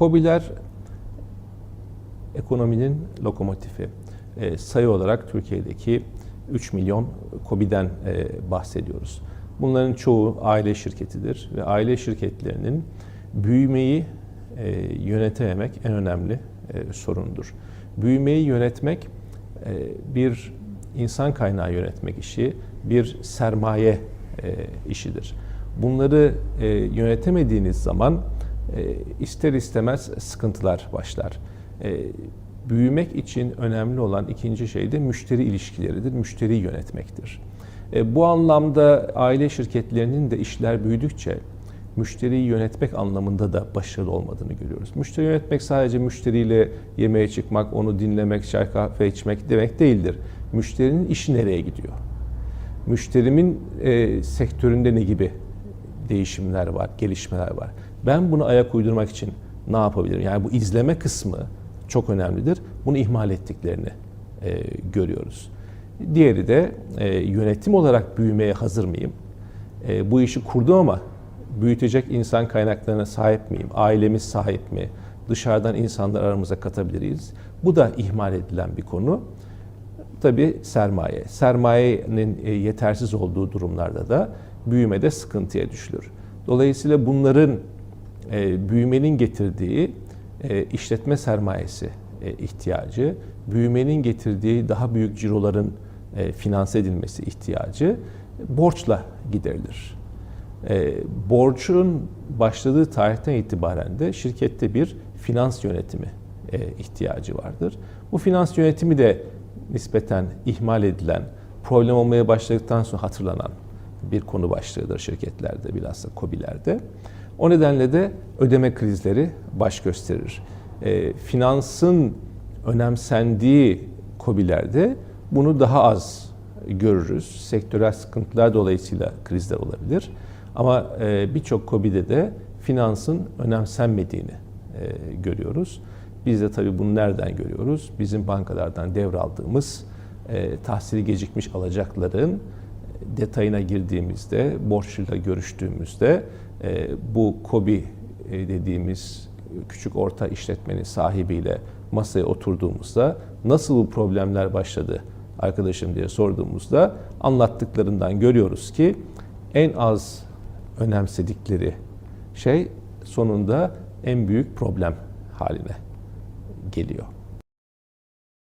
KOBİ'ler ekonominin lokomotifi. E, sayı olarak Türkiye'deki 3 milyon KOBİ'den e, bahsediyoruz. Bunların çoğu aile şirketidir ve aile şirketlerinin büyümeyi e, yönetememek en önemli e, sorundur. Büyümeyi yönetmek e, bir insan kaynağı yönetmek işi, bir sermaye e, işidir. Bunları e, yönetemediğiniz zaman ister istemez sıkıntılar başlar. E, büyümek için önemli olan ikinci şey de müşteri ilişkileridir, müşteri yönetmektir. E, bu anlamda aile şirketlerinin de işler büyüdükçe müşteriyi yönetmek anlamında da başarılı olmadığını görüyoruz. Müşteri yönetmek sadece müşteriyle yemeğe çıkmak, onu dinlemek, çay kahve içmek demek değildir. Müşterinin işi nereye gidiyor? Müşterimin e, sektöründe ne gibi değişimler var, gelişmeler var? Ben bunu ayak uydurmak için ne yapabilirim? Yani bu izleme kısmı çok önemlidir. Bunu ihmal ettiklerini e, görüyoruz. Diğeri de e, yönetim olarak büyümeye hazır mıyım? E, bu işi kurdum ama büyütecek insan kaynaklarına sahip miyim? Ailemiz sahip mi? Dışarıdan insanlar aramıza katabiliriz. Bu da ihmal edilen bir konu. Tabii sermaye. Sermayenin e, yetersiz olduğu durumlarda da büyümede sıkıntıya düşülür. Dolayısıyla bunların e, büyümenin getirdiği e, işletme sermayesi ihtiyacı, büyümenin getirdiği daha büyük ciroların finanse edilmesi ihtiyacı borçla giderilir. Borcun başladığı tarihten itibaren de şirkette bir finans yönetimi ihtiyacı vardır. Bu finans yönetimi de nispeten ihmal edilen, problem olmaya başladıktan sonra hatırlanan bir konu başlığıdır şirketlerde, bilhassa COBİ'lerde. O nedenle de ödeme krizleri baş gösterir. E, finansın önemsendiği COBİ'lerde bunu daha az görürüz. Sektörel sıkıntılar dolayısıyla krizler olabilir. Ama e, birçok COBİ'de de finansın önemsenmediğini e, görüyoruz. Biz de tabii bunu nereden görüyoruz? Bizim bankalardan devraldığımız e, tahsili gecikmiş alacakların detayına girdiğimizde, borçluyla görüştüğümüzde bu COBİ dediğimiz küçük orta işletmenin sahibiyle masaya oturduğumuzda nasıl bu problemler başladı arkadaşım diye sorduğumuzda anlattıklarından görüyoruz ki en az önemsedikleri şey sonunda en büyük problem haline geliyor.